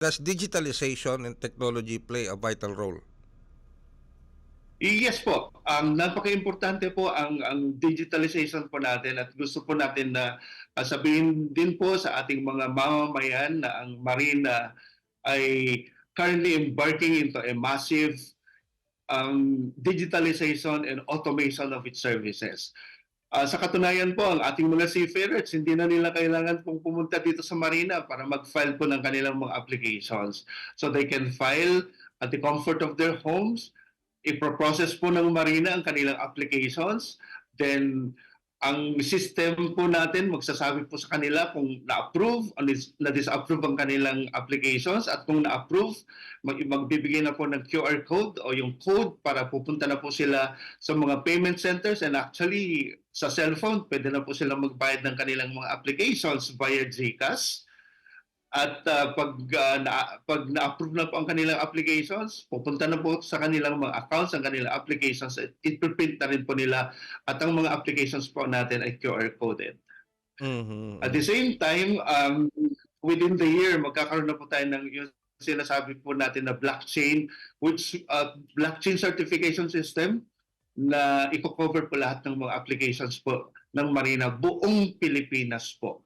Does digitalization and technology play a vital role? Yes po. Ang napaka-importante po ang ang digitalization po natin at gusto po natin na ah, sabihin din po sa ating mga mamamayan na ang Marina ay currently embarking into a massive um, digitalization and automation of its services. Ah, sa katunayan po, ang ating mga seafarers, hindi na nila kailangan pong pumunta dito sa Marina para mag-file po ng kanilang mga applications. So they can file at the comfort of their homes, iproprocess po ng Marina ang kanilang applications, then ang system po natin magsasabi po sa kanila kung na-approve o dis- na-disapprove ang kanilang applications at kung na-approve, mag- magbibigay na po ng QR code o yung code para pupunta na po sila sa mga payment centers and actually sa cellphone, pwede na po sila magbayad ng kanilang mga applications via GCash. At uh, pag, uh, na, pag na-approve na po ang kanilang applications, pupunta na po sa kanilang mga accounts ang kanilang applications at ipiprint na rin po nila at ang mga applications po natin ay QR coded. Mhm. At the same time, um, within the year, magkakaroon na po tayo ng yung sinasabi po natin na blockchain, which uh, blockchain certification system na i-cover po lahat ng mga applications po ng Marina buong Pilipinas po.